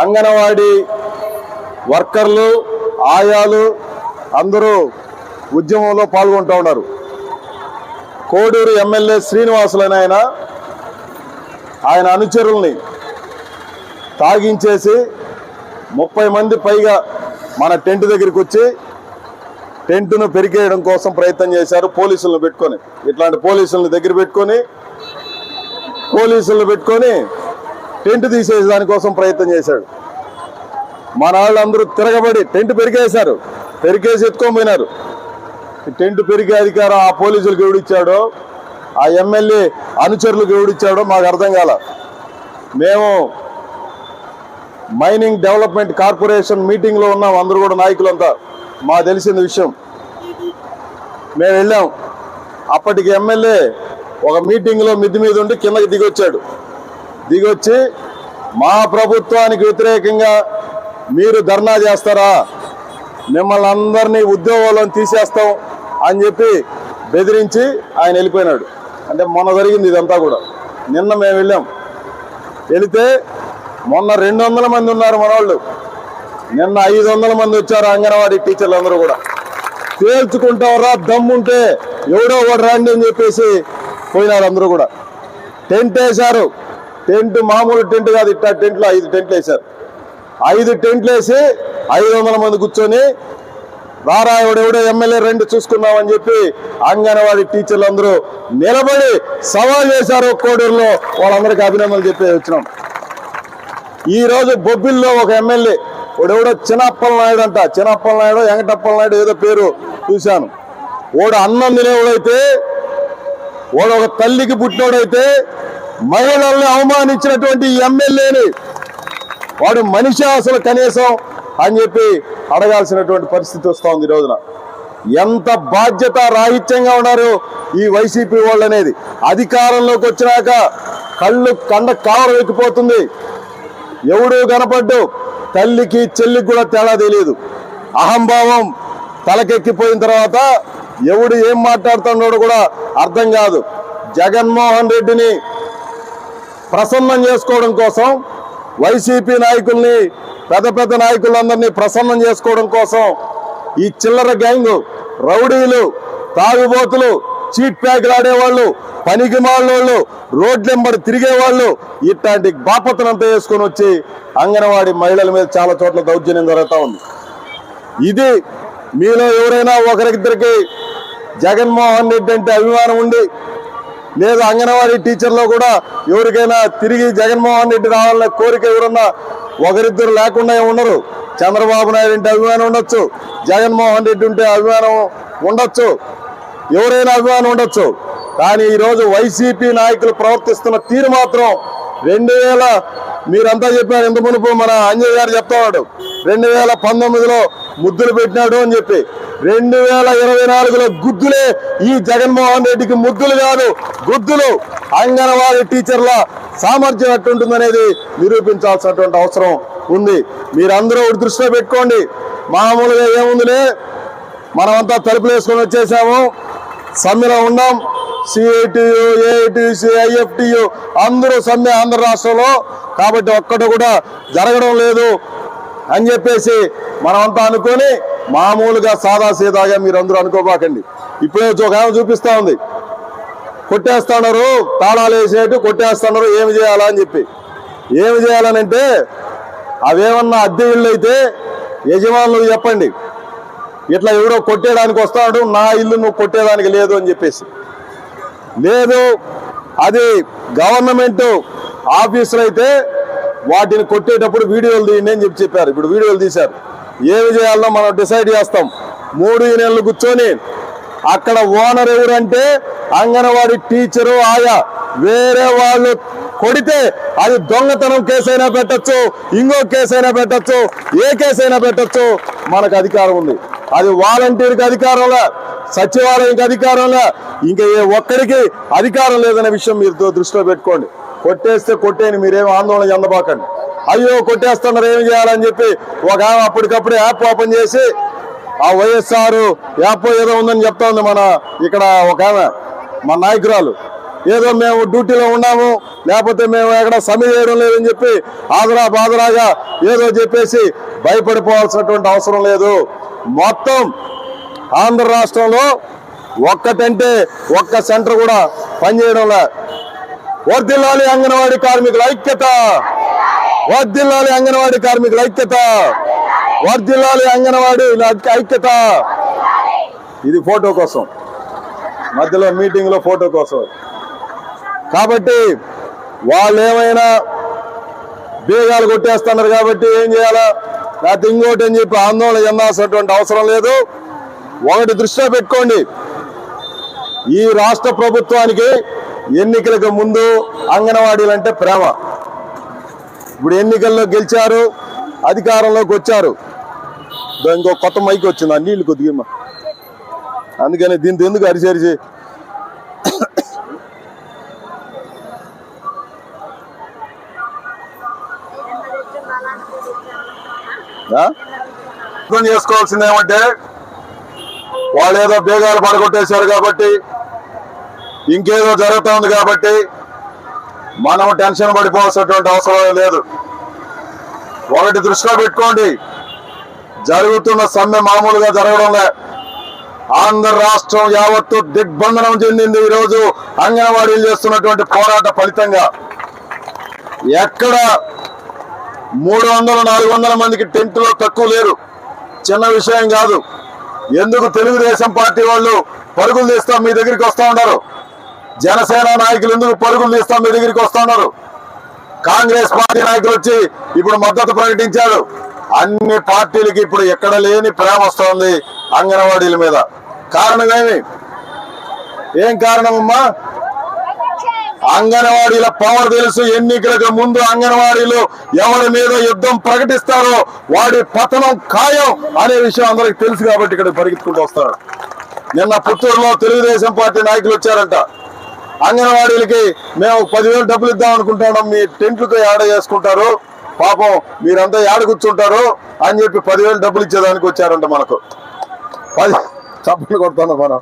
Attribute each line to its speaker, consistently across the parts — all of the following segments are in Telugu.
Speaker 1: అంగన్వాడీ వర్కర్లు ఆయాలు అందరూ ఉద్యమంలో పాల్గొంటూ ఉన్నారు. కోడూరు ఎమ్మెల్యే శ్రీనివాసులని ఆయన ఆయన అనుచరుల్ని తాగించేసి ముప్పై మంది పైగా మన టెంట్ దగ్గరికి వచ్చి టెంట్ను పెరికేయడం కోసం ప్రయత్నం చేశారు. పోలీసులను పెట్టుకొని ఇట్లాంటి పోలీసులను దగ్గర పెట్టుకొని పోలీసులను పెట్టుకొని టెంట్ తీసేసే దానికోసం ప్రయత్నం చేశాడు. మన వాళ్ళందరూ తిరగబడి టెంట్ పెరికేశారు పెరికేసి ఎత్తుకోపోయినారు ఈ టెంట్ పెరిగే అధికారం ఆ పోలీసులకు ఎవడిచ్చాడో ఆ ఎమ్మెల్యే అనుచరులకు ఎవడిచ్చాడో మాకు అర్థం కాల. మేము మైనింగ్ డెవలప్మెంట్ కార్పొరేషన్ మీటింగ్లో ఉన్నాం అందరూ కూడా నాయకులంతా. మా తెలిసిన విషయం. మేము వెళ్ళాం. అప్పటికి ఎమ్మెల్యే ఒక మీటింగ్లో మిద్ది మీద ఉండి కిందకి దిగొచ్చాడు. దిగొచ్చి మా ప్రభుత్వానికి వ్యతిరేకంగా మీరు ధర్నా చేస్తారా? మిమ్మల్ని అందరినీ ఉద్యోగాలను తీసేస్తాం అని చెప్పి బెదిరించి ఆయన వెళ్ళిపోయినాడు. అంటే మొన్న జరిగింది ఇదంతా కూడా. నిన్న మేము వెళ్ళాం. వెళితే మొన్న రెండు వందల మంది ఉన్నారు మనవాళ్ళు నిన్న ఐదు వందల మంది వచ్చారు అంగన్వాడీ టీచర్లు అందరూ కూడా. తేల్చుకుంటావరా దమ్ముంటే ఎవడో ఒకడు రండి అని చెప్పేసి పోయినారు అందరూ కూడా. టెంట్ వేశారు టెంట్ మామూలు టెంట్ కాదు ఇట్లా టెంట్లో ఐదు టెంట్లు వేశారు. ఐదు టెంట్లు వేసి ఐదు వందల మంది కూర్చొని రారాయుడెవడో ఎమ్మెల్యే రెండు చూసుకున్నామని చెప్పి అంగన్వాడీ టీచర్లు అందరూ నిలబడి సవాల్ చేశారు కోడూరులో వాళ్ళందరికీ అభినందనలు చెప్పి వచ్చినాం. ఈరోజు బొబ్బిల్లో ఒక ఎమ్మెల్యే వాడెవడో చిన్నప్పల నాయుడు అంట. చిన్నప్పల నాయుడు వెంకటప్పల నాయుడు ఏదో పేరు చూశాను. వాడు అన్నం తినేవాడైతే వాడు ఒక తల్లికి పుట్టినోడైతే మహిళల్ని అవమానించినటువంటి ఎమ్మెల్యేని వాడు మనిషి అసలు కనీసం అని చెప్పి అడగాల్సినటువంటి పరిస్థితి వస్తూ ఉంది ఈ రోజున. ఎంత బాధ్యత రాహిత్యంగా ఉన్నారు ఈ వైసీపీ వాళ్ళు అనేది. అధికారంలోకి వచ్చినాక కళ్ళు కండ కావర ఎక్కిపోతుంది. ఎవడు కనపడ్డు తల్లికి చెల్లికి కూడా తేడా తెలియదు అహంభావం తలకెక్కిపోయిన తర్వాత ఎవడు ఏం మాట్లాడుతున్నాడో కూడా అర్థం కాదు. జగన్మోహన్ రెడ్డిని ప్రసన్నం చేసుకోవడం కోసం వైసీపీ నాయకుల్ని పెద్ద పెద్ద నాయకులందరినీ ప్రసన్నం చేసుకోవడం కోసం ఈ చిల్లర గ్యాంగ్ రౌడీలు తాగుబోతులు చీట్ ప్యాక్లు ఆడేవాళ్ళు పనికి మాలోళ్ళు రోడ్లెంబడి తిరిగేవాళ్ళు ఇట్లాంటి బాపతనంతా వేసుకొని వచ్చి అంగన్వాడీ మహిళల మీద చాలా చోట్ల దౌర్జన్యం జరుగుతూ ఉంది. ఇది మీలో ఎవరైనా ఒకరిద్దరికి జగన్మోహన్ రెడ్డి అంటే అభిమానం ఉండి లేదా అంగన్వాడీ టీచర్లో కూడా ఎవరికైనా తిరిగి జగన్మోహన్ రెడ్డి రావాలనే కోరిక ఎవరన్నా ఒకరిద్దరు లేకుండా ఉండరు. చంద్రబాబు నాయుడు అంటే అభిమానం ఉండొచ్చు జగన్మోహన్ రెడ్డి ఉంటే అభిమానం ఉండొచ్చు ఎవరైనా అభిమానం ఉండొచ్చు. కానీ ఈరోజు వైసీపీ నాయకులు ప్రవర్తిస్తున్న తీరు మాత్రం రెండు వేల మీరంతా చెప్పారు ఇంత మునుపు మన అంజయ్ గారు చెప్తాడు రెండు వేల పంతొమ్మిదిలో ముద్దులు పెట్టినాడు అని చెప్పి. రెండు వేల ఇరవై నాలుగులో గుద్దులే ఈ జగన్మోహన్ రెడ్డికి ముద్దులు కాదు. గుద్దులు అంగన్వాడీ టీచర్ల సామర్థ్యం ఎట్టుంటుందనేది నిరూపించాల్సినటువంటి అవసరం ఉంది. మీరందరూ ఒకటి దృష్టిలో పెట్టుకోండి. మామూలుగా ఏముందిలే? మనమంతా తలుపులు వేసుకొని వచ్చేసాము. సమ్మెలో ఉన్నాం. సిఐటియు ఏఐటిసి ఐఎఫ్టియు అందరూ సమ్మె ఆంధ్ర రాష్ట్రంలో. కాబట్టి ఒక్కటి కూడా జరగడం లేదు అని చెప్పేసి మనమంతా అనుకొని మామూలుగా సాదా సీదాగా మీరు అందరూ అనుకోబాకండి. ఇప్పుడే ఒక ఆమె చూపిస్తా ఉంది. కొట్టేస్తున్నారు తాళాలు వేసేట్టు కొట్టేస్తున్నారు ఏమి చేయాలా అని చెప్పి. ఏమి చేయాలని అంటే అవేమన్నా అద్దె ఇళ్ళు అయితే యజమానులు చెప్పండి. ఇట్లా ఎవరో కొట్టేయడానికి వస్తాడు నా ఇల్లు నువ్వు కొట్టేదానికి లేదు అని చెప్పేసి. లేదు అది గవర్నమెంట్ ఆఫీసులు అయితే వాటిని కొట్టేటప్పుడు వీడియోలు తీయండి అని చెప్పి చెప్పారు. ఇప్పుడు వీడియోలు తీశారు. ఏమి చేయాలో మనం డిసైడ్ చేస్తాం? మూడు నెలలు కూర్చొని అక్కడ ఓనర్ ఎవరంటే అంగన్వాడీ టీచరు ఆయా. వేరే వాళ్ళు కొడితే అది దొంగతనం కేసైనా పెట్టచ్చు ఇంకో కేసైనా పెట్టచ్చు ఏ కేసైనా పెట్టచ్చు మనకు అధికారం ఉంది. అది వాలంటీర్కి అధికారంలా సచివాలయంకి అధికారంలా ఇంకా ఏ ఒక్కరికి అధికారం లేదనే విషయం మీరు దృష్టిలో పెట్టుకోండి. కొట్టేస్తే కొట్టేని మీరేం ఆందోళన చెందబాకండి. అయ్యో కొట్టేస్తున్నారు ఏం చేయాలని చెప్పి ఒక ఆమె అప్పటికప్పుడు యాప్ ఓపెన్ చేసి ఆ వైఎస్ఆర్ యాప్ ఏదో ఉందని చెప్తా ఉంది మన ఇక్కడ ఒక ఆమె మన నాయకురాలు. ఏదో మేము డ్యూటీలో ఉన్నాము లేకపోతే మేము ఎక్కడ సమ్మె చేయడం లేదని చెప్పి ఆదరా బాదరాగా ఏదో చెప్పేసి భయపడిపోవాల్సినటువంటి అవసరం లేదు. మొత్తం ఆంధ్ర రాష్ట్రంలో ఒక్కటంటే ఒక్క సెంటర్ కూడా పనిచేయడంలే. వర్దిల్లాలి అంగన్వాడీ కార్మికుల ఐక్యత! వర్ధిల్లాలి అంగన్వాడీ కార్మికుల ఐక్యత. వర్ధిల్లాలి అంగన్వాడీ ఐక్యత. ఇది ఫోటో కోసం. మధ్యలో మీటింగ్లో ఫోటో కోసం. కాబట్టి వాళ్ళు ఏమైనా బీగాలు కొట్టేస్తున్నారు కాబట్టి ఏం చేయాలా? లేకపోతే ఇంకోటి అని చెప్పి ఆందోళన చెందాల్సినటువంటి అవసరం లేదు. ఒకటి దృష్టిలో పెట్టుకోండి. ఈ రాష్ట్ర ప్రభుత్వానికి ఎన్నికలకు ముందు అంగన్వాడీలు అంటే ప్రేమ. ఇప్పుడు ఎన్నికల్లో గెలిచారు అధికారంలోకి వచ్చారు. ఇంకో కొత్త మైక్ వచ్చింది ఆ నీళ్ళు కొద్దిగా అందుకని దీంతో ఎందుకు అరిచి అర్థం చేసుకోవాల్సింది ఏమంటే వాళ్ళు ఏదో బేగాలు పడగొట్టేశారు కాబట్టి ఇంకేదో జరుగుతూ ఉంది కాబట్టి మనం టెన్షన్ పడిపోవాల్సినటువంటి అవసరం లేదు. ఒకటి దృష్టిలో పెట్టుకోండి. జరుగుతున్న సమ్మె మామూలుగా జరగడంలే. ఆంధ్ర రాష్ట్రం యావత్తు దిగ్బంధనం చెందింది ఈ రోజు అంగన్వాడీలు చేస్తున్నటువంటి పోరాట ఫలితంగా. ఎక్కడ మూడు వందల నాలుగు వందల మందికి టెంట్లో తక్కువ లేరు. చిన్న విషయం కాదు. ఎందుకు తెలుగుదేశం పార్టీ వాళ్ళు పరుగులు తీస్తా మీ దగ్గరికి వస్తూ ఉంటారు జనసేన నాయకులు ఎందుకు పరుగులు తీస్తాం మీ దగ్గరికి వస్తున్నారు? కాంగ్రెస్ పార్టీ నాయకులు వచ్చి ఇప్పుడు మద్దతు ప్రకటించాడు అన్ని పార్టీలకి ఇప్పుడు ఎక్కడ లేని ప్రేమ వస్తోంది అంగన్వాడీల మీద. కారణం ఏమి? ఏం కారణమమ్మా? అంగన్వాడీల పవర్ తెలుసు ఎన్నికలకు ముందు అంగన్వాడీలు ఎవరి మీద యుద్ధం ప్రకటిస్తారో వాడి పతనం ఖాయం అనే విషయం అందరికి తెలుసు కాబట్టి ఇక్కడ పరిగెత్తుకుంటూ వస్తారు. నిన్న పుత్తూరులో తెలుగుదేశం పార్టీ నాయకులు వచ్చారంట. అంగన్వాడీలకి మేము పదివేలు డబ్బులు ఇద్దాం అనుకుంటున్నాం. మీ టెంట్లకు యాడ చేసుకుంటారు? పాపం మీరంతా యాడ కూర్చుంటారు? అని చెప్పి పదివేలు డబ్బులు ఇచ్చేదానికి వచ్చారంట మనకు. పది చప్పట్లు కొడుతున్నాం మనం.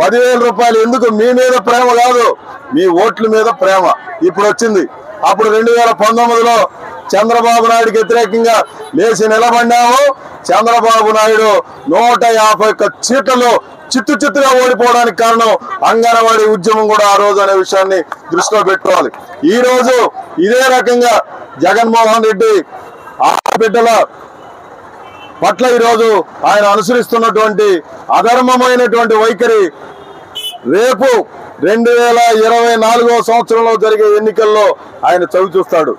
Speaker 1: పదివేల రూపాయలు ఎందుకు? మీ మీద ప్రేమ కాదు. మీ ఓట్ల మీద ప్రేమ. ఇప్పుడు వచ్చింది. అప్పుడు రెండు వేల పంతొమ్మిదిలో చంద్రబాబు నాయుడుకి వ్యతిరేకంగా లేచి నిలబడినాము చంద్రబాబు నాయుడు నూట యాభై ఒక్క సీట్లలో చిత్తు చిత్తుగా ఓడిపోవడానికి కారణం అంగన్వాడీ ఉద్యమం కూడా ఆ రోజు అనే విషయాన్ని దృష్టిలో పెట్టుకోవాలి. ఈ రోజు ఇదే రకంగా జగన్మోహన్ రెడ్డి ఆ బిడ్డల పట్ల ఈరోజు ఆయన అనుసరిస్తున్నటువంటి అధర్మమైనటువంటి వైఖరి రేపు రెండు వేల ఇరవై నాలుగో సంవత్సరంలో జరిగే ఎన్నికల్లో ఆయన చవి చూస్తాడు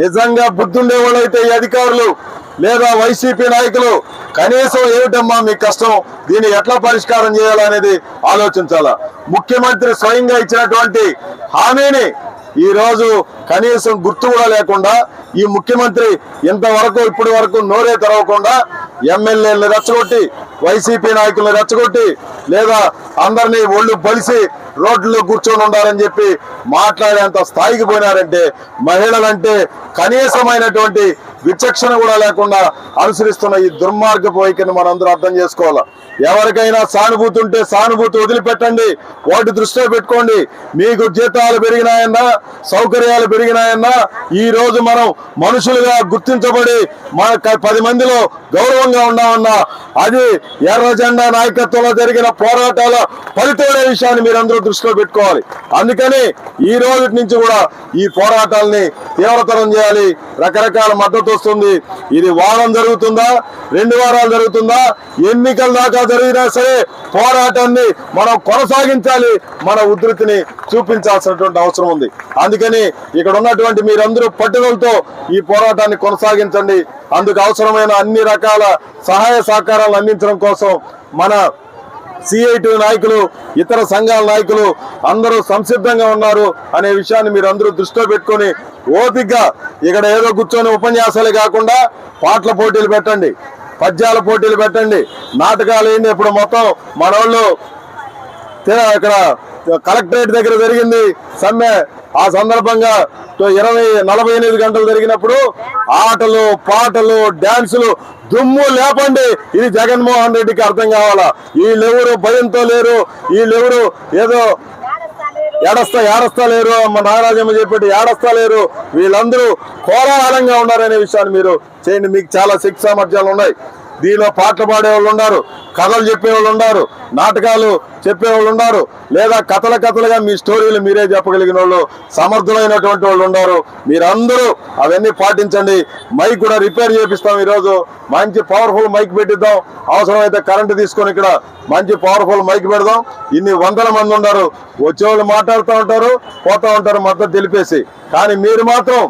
Speaker 1: నిజంగా బుద్ధుండే వాళ్ళైతే ఈ అధికారులు లేదా వైసీపీ నాయకులు కనీసం ఏమిటమ్మా మీ కష్టం? దీన్ని ఎట్లా పరిష్కారం చేయాలనేది ఆలోచించాలా? ముఖ్యమంత్రి స్వయంగా ఇచ్చినటువంటి హామీని ఈ రోజు కనీసం గుర్తు కూడా లేకుండా ఈ ముఖ్యమంత్రి ఇంతవరకు ఇప్పటి వరకు నోరే తెరవకుండా ఎమ్మెల్యేలు రెచ్చగొట్టి వైసీపీ నాయకులను రెచ్చగొట్టి లేదా అందరినీ ఒళ్ళు బలిసి రోడ్లలో కూర్చొని ఉండాలని చెప్పి మాట్లాడేంత స్థాయికి పోయినారంటే మహిళలంటే కనీసమైనటువంటి విచక్షణ కూడా లేకుండా అనుసరిస్తున్న ఈ దుర్మార్గపు వైఖరిని మనందరూ అర్థం చేసుకోవాలి. ఎవరికైనా సానుభూతి ఉంటే సానుభూతి వదిలిపెట్టండి. వాటి దృష్టిలో పెట్టుకోండి. మీకు జీతాలు పెరిగినాయన్నా సౌకర్యాలు పెరిగినాయన్నా ఈ రోజు మనం మనుషులుగా గుర్తించబడి మన పది మందిలో గౌరవంగా ఉన్నామన్నా అది ఎర్ర జెండా నాయకత్వంలో జరిగిన పోరాటాల ఫలితమైన విషయాన్ని మీరందరూ దృష్టిలో పెట్టుకోవాలి. అందుకని ఈ రోజు నుంచి కూడా ఈ పోరాటాలని తీవ్రతరం చేయాలి. రకరకాల మద్దతు వస్తుంది. ఇది వారం జరుగుతుందా? రెండు వారాలు జరుగుతుందా? ఎన్నికల దాకా జరిగినా సరే పోరాటాన్ని మనం కొనసాగించాలి. మన ఉధృతిని చూపించాల్సినటువంటి అవసరం ఉంది. అందుకని ఇక్కడ ఉన్నటువంటి మీరందరూ పట్టుదలతో ఈ పోరాటాన్ని కొనసాగించండి. అందుకు అవసరమైన అన్ని రకాల సహాయ సహకారాలు అందించడం కోసం మన సిఐటి నాయకులు ఇతర సంఘాల నాయకులు అందరూ సంసిద్ధంగా ఉన్నారు అనే విషయాన్ని మీరు అందరూ దృష్టిలో పెట్టుకొని ఓపికగా ఇక్కడ ఏదో కూర్చొని ఉపన్యాసాలే కాకుండా పాటల పోటీలు పెట్టండి పద్యాల పోటీలు పెట్టండి నాటకాలు ఏంటి ఇప్పుడు మొత్తం మన వాళ్ళు ఇక్కడ కలెక్టరేట్ దగ్గర జరిగింది సమ్మె. ఆ సందర్భంగా ఇరవై నలభై ఎనిమిది గంటలు జరిగినప్పుడు ఆటలు పాటలు డాన్సులు దుమ్ము లేపండి. ఇది జగన్మోహన్ రెడ్డికి అర్థం కావాలా? వీళ్ళెవరు భయంతో లేరు? వీళ్ళెవరు ఏదో ఏడస్తా ఏడస్తా లేరు? మా నాగరాజమ్మ చెప్పేట్టు ఏడస్తా లేరు? వీళ్ళందరూ కోలాహలంగా ఉన్నారనే విషయాన్ని మీరు చేయండి. మీకు చాలా శక్తి సామర్థ్యాలు ఉన్నాయి. దీనిలో పాటలు పాడేవాళ్ళు ఉన్నారు కథలు చెప్పేవాళ్ళు ఉన్నారు నాటకాలు చెప్పేవాళ్ళు ఉన్నారు లేదా కథల కథలుగా మీ స్టోరీలు మీరే చెప్పగలిగిన వాళ్ళు సమర్థులైనటువంటి వాళ్ళు ఉన్నారు. మీరందరూ అవన్నీ పాటించండి. మైక్ కూడా రిపేర్ చేపిస్తాం ఈరోజు. మంచి పవర్ఫుల్ మైక్ పెట్టిద్దాం. అవసరమైతే కరెంటు తీసుకొని ఇక్కడ మంచి పవర్ఫుల్ మైక్ పెడదాం. ఇన్ని వందల మంది ఉన్నారు. వచ్చేవాళ్ళు మాట్లాడుతూ ఉంటారు పోతా ఉంటారు మద్దతు తెలిపేసి. కానీ మీరు మాత్రం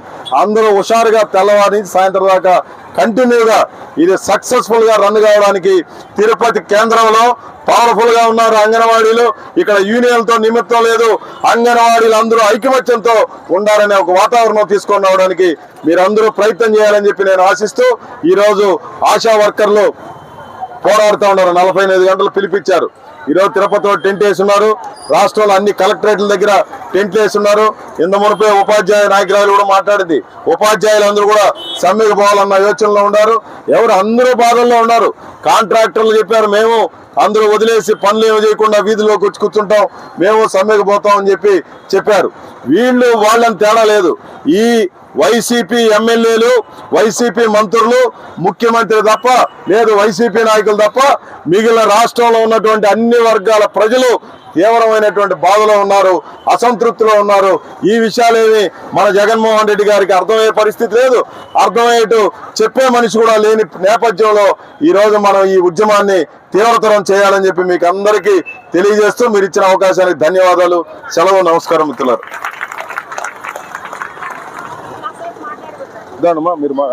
Speaker 1: అందరూ హుషారుగా తెల్లవారి నుంచి సాయంత్రం దాకా కంటిన్యూగా ఇది సక్సెస్ఫుల్గా రన్ కావడానికి తిరుపతి కేంద్రంలో పవర్ఫుల్గా ఉన్నారు అంగన్వాడీలు. ఇక్కడ యూనియన్తో నిమిత్తం లేదు. అంగన్వాడీలు అందరూ ఐకమత్యంతో ఉండాలనే ఒక వాతావరణం తీసుకొని రావడానికి మీరందరూ ప్రయత్నం చేయాలని చెప్పి నేను ఆశిస్తూ ఈరోజు ఆశా వర్కర్లు పోరాడుతూ ఉన్నారు. నలభై గంటలు పిలిపించారు. ఈరోజు తిరుపతిలో టెంట్ వేసి ఉన్నారు రాష్ట్రంలో అన్ని కలెక్టరేట్ల దగ్గర టెంట్లు వేసి ఉన్నారు ఇంత మునిపే ఉపాధ్యాయ నాయకురాలు కూడా మాట్లాడింది. ఉపాధ్యాయులు అందరూ కూడా సమ్మెకు పోవాలన్న యోచనలో ఉన్నారు. ఎవరు అందరూ బాధల్లో ఉన్నారు. కాంట్రాక్టర్లు చెప్పారు మేము అందరూ వదిలేసి పనులు ఏమి చేయకుండా వీధిలోకి వచ్చి కూర్చుంటాం. మేము సమ్మెకు పోతాం అని చెప్పి చెప్పారు. వీళ్ళు వాళ్ళని తేడా లేదు. ఈ వైసీపీ ఎమ్మెల్యేలు వైసీపీ మంత్రులు ముఖ్యమంత్రి తప్ప లేదు వైసీపీ నాయకులు తప్ప మిగిలిన రాష్ట్రంలో ఉన్నటువంటి అన్ని వర్గాల ప్రజలు తీవ్రమైనటువంటి బాధలో ఉన్నారు అసంతృప్తిలో ఉన్నారు. ఈ విషయాలేమి మన జగన్మోహన్ రెడ్డి గారికి అర్థమయ్యే పరిస్థితి లేదు. అర్థమయ్యేటు చెప్పే మనిషి కూడా లేని నేపథ్యంలో ఈరోజు మనం ఈ ఉద్యమాన్ని తీవ్రతరం చేయాలని చెప్పి మీకు అందరికీ తెలియజేస్తూ మీరు ఇచ్చిన అవకాశానికి ధన్యవాదాలు. సెలవు నమస్కారం మిత్రులారు. ఇదానమ్మా మీరు మా